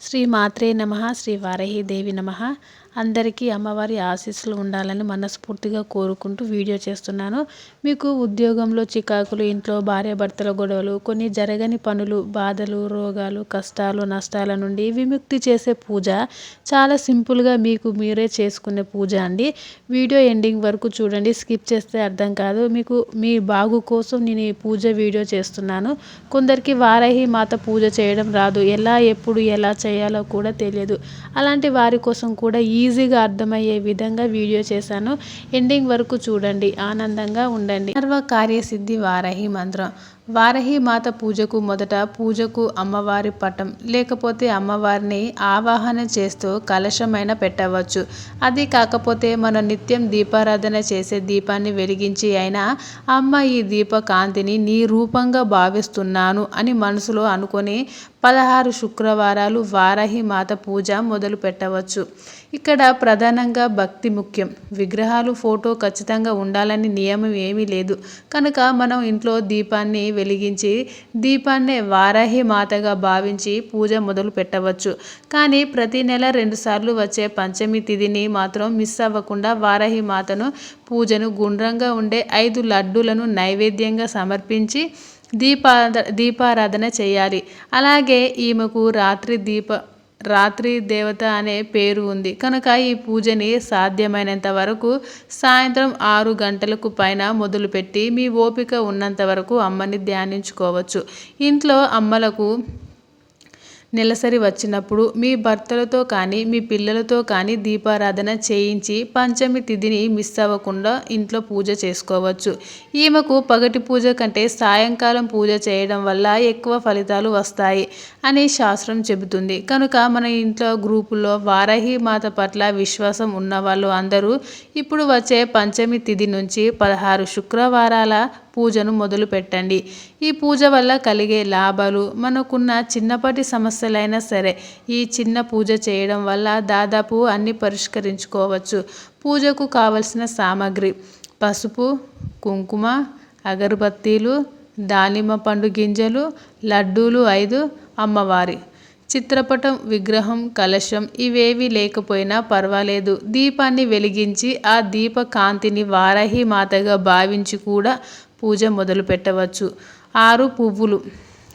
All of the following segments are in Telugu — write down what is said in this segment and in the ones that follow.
శ్రీ మాత్రే నమ శ్రీ వారహి దేవి నమ. అందరికీ అమ్మవారి ఆశీస్సులు ఉండాలని మనస్ఫూర్తిగా కోరుకుంటూ వీడియో చేస్తున్నాను. మీకు ఉద్యోగంలో చికాకులు ఇంట్లో భార్యాభర్తల గొడవలు కొన్ని జరగని పనులు బాధలు రోగాలు కష్టాలు నష్టాల నుండి విముక్తి చేసే పూజ చాలా సింపుల్గా మీకు మీరే చేసుకునే పూజ అండి. వీడియో ఎండింగ్ వరకు చూడండి స్కిప్ చేస్తే అర్థం కాదు. మీకు మీ బాగు కోసం నేను ఈ పూజ వీడియో చేస్తున్నాను. కొందరికి వారాహి మాత పూజ చేయడం రాదు. ఎలా ఎప్పుడు ఎలా చేయాలో కూడా తెలియదు. అలాంటి వారి కోసం కూడా ఈజీగా అర్థమయ్యే విధంగా వీడియో చేశాను. ఎండింగ్ వరకు చూడండి. ఆనందంగా ఉండండి. సర్వ కార్యసిద్ధి వారహి మంత్రం. వారహి మాత పూజకు మొదట పూజకు అమ్మవారి పటం లేకపోతే అమ్మవారిని ఆవాహన చేస్తూ కలశమైన పెట్టవచ్చు. అది కాకపోతే మనం నిత్యం దీపారాధన చేసే దీపాన్ని వెలిగించి అయినా అమ్మ ఈ దీప కాంతిని నీ రూపంగా భావిస్తున్నాను అని మనసులో అనుకొని పదహారు శుక్రవారాలు వారాహి మాత పూజ మొదలు పెట్టవచ్చు. ఇక్కడ ప్రధానంగా భక్తి ముఖ్యం. విగ్రహాలు ఫోటో ఖచ్చితంగా ఉండాలని నియమం ఏమీ లేదు. కనుక మనం ఇంట్లో దీపాన్ని వెలిగించి దీపాన్నే వారాహి మాతగా భావించి పూజ మొదలు పెట్టవచ్చు. కానీ ప్రతి నెల రెండుసార్లు వచ్చే పంచమి తిథిని మాత్రం మిస్ అవ్వకుండా వారాహి మాతను పూజను గుండ్రంగా ఉండే ఐదు లడ్డులను నైవేద్యంగా సమర్పించి దీపా దీపారాధన చేయాలి. అలాగే ఈమెకు రాత్రి దీప రాత్రి దేవత అనే పేరు ఉంది. కనుక ఈ పూజని సాధ్యమైనంత వరకు సాయంత్రం ఆరు గంటలకు పైన మొదలుపెట్టి మీ ఓపిక ఉన్నంత వరకు అమ్మని ధ్యానించుకోవచ్చు. ఇంట్లో అమ్మలకు నెలసరి వచ్చినప్పుడు మీ భర్తలతో కానీ మీ పిల్లలతో కానీ దీపారాధన చేయించి పంచమి తిథిని మిస్ అవ్వకుండా ఇంట్లో పూజ చేసుకోవచ్చు. ఈమెకు పగటి పూజ కంటే సాయంకాలం పూజ చేయడం వల్ల ఎక్కువ ఫలితాలు వస్తాయి అని శాస్త్రం చెబుతుంది. కనుక మన ఇంట్లో గ్రూపులో వారాహి మాత పట్ల విశ్వాసం ఉన్నవాళ్ళు అందరూ ఇప్పుడు వచ్చే పంచమి తిథి నుంచి పదహారు శుక్రవారాల పూజను మొదలు పెట్టండి. ఈ పూజ వల్ల కలిగే లాభాలు మనకున్న చిన్నపాటి సమస్యలైనా సరే ఈ చిన్న పూజ చేయడం వల్ల దాదాపు అన్ని పరిష్కరించుకోవచ్చు. పూజకు కావలసిన సామాగ్రి పసుపు కుంకుమ అగరబత్తీలు దానిమ్మ పండు గింజలు లడ్డూలు ఐదు అమ్మవారి. చిత్రపటం విగ్రహం కలశం ఇవేవి లేకపోయినా పర్వాలేదు. దీపాన్ని వెలిగించి ఆ దీప కాంతిని వారాహి మాతగా భావించి కూడా పూజ మొదలు పెట్టవచ్చు ఆరు పువ్వులు.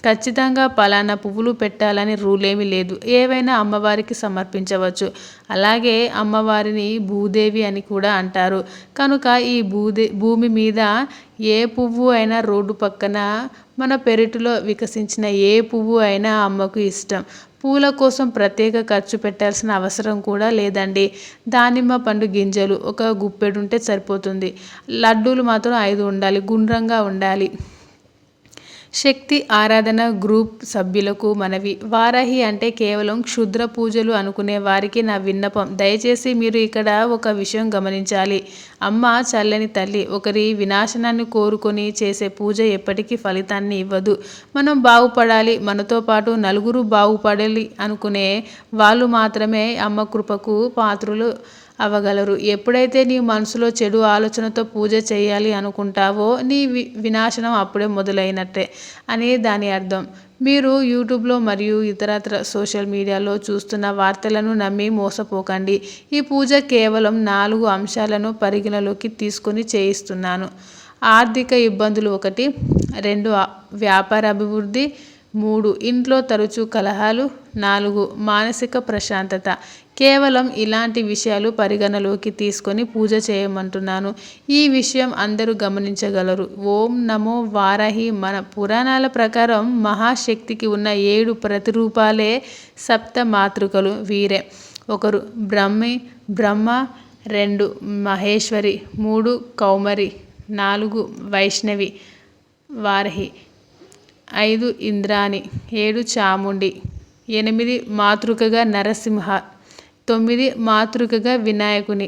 ఖచ్చితంగా పలానా పువ్వులు పెట్టాలని రూల్ ఏమీ లేదు. ఏవైనా అమ్మవారికి సమర్పించవచ్చు. అలాగే అమ్మవారిని భూదేవి అని కూడా అంటారు. కనుక ఈ భూదే భూమి మీద ఏ పువ్వు అయినా రోడ్డు పక్కన మన పెరటిలో వికసించిన ఏ పువ్వు అయినా అమ్మకు ఇష్టం. పూల కోసం ప్రత్యేక ఖర్చు పెట్టాల్సిన అవసరం కూడా లేదండి. దానిమ్మ పండు గింజలు ఒక గుప్పెడు ఉంటే సరిపోతుంది. లడ్డూలు మాత్రం ఐదు ఉండాలి. గుండ్రంగా ఉండాలి. శక్తి ఆరాధన గ్రూప్ సభ్యులకు మనవి. వారాహి అంటే కేవలం క్షుద్ర పూజలు అనుకునే వారికి నా విన్నపం. దయచేసి మీరు ఇక్కడ ఒక విషయం గమనించాలి. అమ్మ చల్లని తల్లి ఒకరి వినాశనాన్ని కోరుకొని చేసే పూజ ఎప్పటికీ ఫలితాన్ని ఇవ్వదు. మనం బాగుపడాలి. మనతో పాటు నలుగురు బాగుపడాలి అనుకునే వాళ్ళు మాత్రమే అమ్మ కృపకు పాత్రులు అవ్వగలరు. ఎప్పుడైతే నీ మనసులో చెడు ఆలోచనతో పూజ చేయాలి అనుకుంటావో నీ వి వినాశనం అప్పుడే మొదలైనట్టే అని దాని అర్థం. మీరు యూట్యూబ్లో మరియు ఇతరత్ర సోషల్ మీడియాలో చూస్తున్న వార్తలను నమ్మి మోసపోకండి. ఈ పూజ కేవలం నాలుగు అంశాలను పరిగణలోకి తీసుకొని చేయిస్తున్నాను. ఆర్థిక ఇబ్బందులు ఒకటి రెండు వ్యాపార అభివృద్ధి మూడు ఇంట్లో తరచూ కలహాలు నాలుగు మానసిక ప్రశాంతత. కేవలం ఇలాంటి విషయాలు పరిగణలోకి తీసుకొని పూజ చేయమంటున్నాను. ఈ విషయం అందరూ గమనించగలరు. ఓం నమో వారాహి. మన పురాణాల ప్రకారం మహాశక్తికి ఉన్న ఏడు ప్రతిరూపాలే సప్త మాతృకలు. వీరే ఒకరు బ్రహ్మి బ్రహ్మ రెండు మహేశ్వరి మూడు కౌమరి నాలుగు వైష్ణవి వారహి ఐదు ఇంద్రాణి ఏడు చాముండి ఎనిమిది మాతృకగా నరసింహ తొమ్మిది మాతృకగా వినాయకుని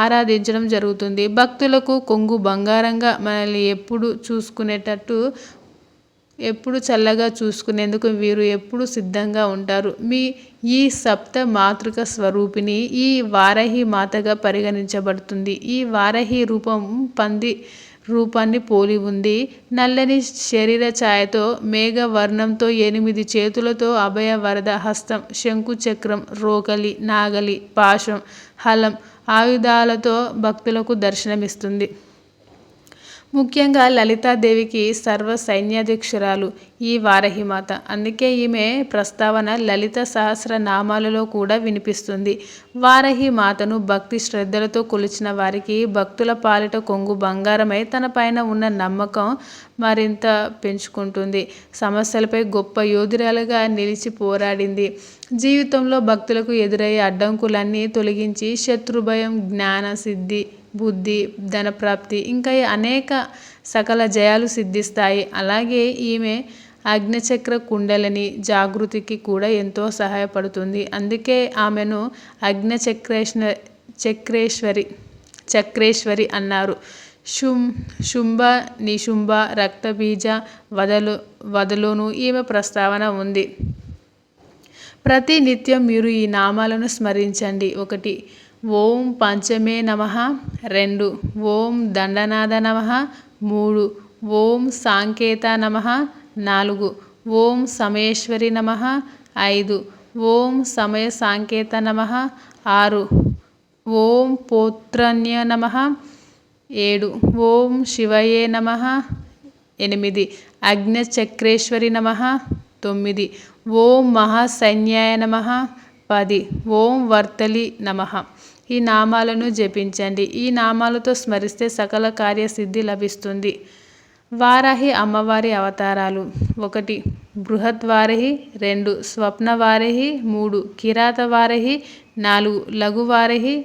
ఆరాధించడం జరుగుతుంది. భక్తులకు కొంగు బంగారంగా మనల్ని ఎప్పుడు చూసుకునేటట్టు ఎప్పుడు చల్లగా చూసుకునేందుకు వీరు ఎప్పుడు సిద్ధంగా ఉంటారు. మీ ఈ సప్త మాతృక స్వరూపిణి ఈ వారహి మాతగా పరిగణించబడుతుంది. ఈ వారహి రూపం పంది రూపాన్ని పోలి ఉంది. నల్లని శరీర ఛాయతో మేఘ వర్ణంతో ఎనిమిది చేతులతో అభయ వరద హస్తం శంకుచక్రం రోకలి నాగలి పాశం హలం ఆయుధాలతో భక్తులకు దర్శనమిస్తుంది. ముఖ్యంగా లలితాదేవికి సర్వ సైన్యాధ్యక్షురాలు ఈ వారహిమాత. అందుకే ఈమె ప్రస్తావన లలిత సహస్ర నామాలలో కూడా వినిపిస్తుంది. వారహి మాతను భక్తి శ్రద్ధలతో కొలిచిన వారికి భక్తుల పాలిట కొంగు బంగారమై తన పైన ఉన్న నమ్మకం మరింత పెంచుకుంటుంది. సమస్యలపై గొప్ప యోధురాలుగా నిలిచి పోరాడింది. జీవితంలో భక్తులకు ఎదురయ్యే అడ్డంకులన్నీ తొలగించి శత్రుభయం జ్ఞాన సిద్ధి బుద్ధి ధనప్రాప్తి ఇంకా అనేక సకల జయాలు సిద్ధిస్తాయి. అలాగే ఈమె అగ్నిచక్ర కుండలని జాగృతికి కూడా ఎంతో సహాయపడుతుంది. అందుకే ఆమెను అగ్నిచక్రేష్ణ చక్రేశ్వరి చక్రేశ్వరి అన్నారు. శుం శుంభ నిశుంభ రక్తబీజ వదలు వదలును ఈమె ప్రస్తావన ఉంది. ప్రతి నిత్యం మీరు ఈ నామాలను స్మరించండి. ఒకటి ఓం పంచమే నమ. రెండు ఓం దండనాథ నమ. మూడు ఓం సాంకేత నమ. నాలుగు ఓం సమయేశ్వరి నమ. ఐదు ఓం సమయ సాంకేత నమ. ఆరు ఓం పోత్రన్య నమ. ఏడు ఓం శివయే నమ. ఎనిమిది అగ్నిచక్రేశ్వరి నమ. తొమ్మిది ఓం మహాసైన్యాయ నమ. పది. ఓం వర్తలి నమ. ఈ నామాలను జపించండి. ఈ నామాలతో స్మరిస్తే సకల కార్యసిద్ధి లభిస్తుంది. వారాహి అమ్మవారి అవతారాలు. ఒకటి. బృహద్వారహి. రెండు. స్వప్నవారహి. మూడు. కిరాతవారహి. నాలుగు. లఘువారహి.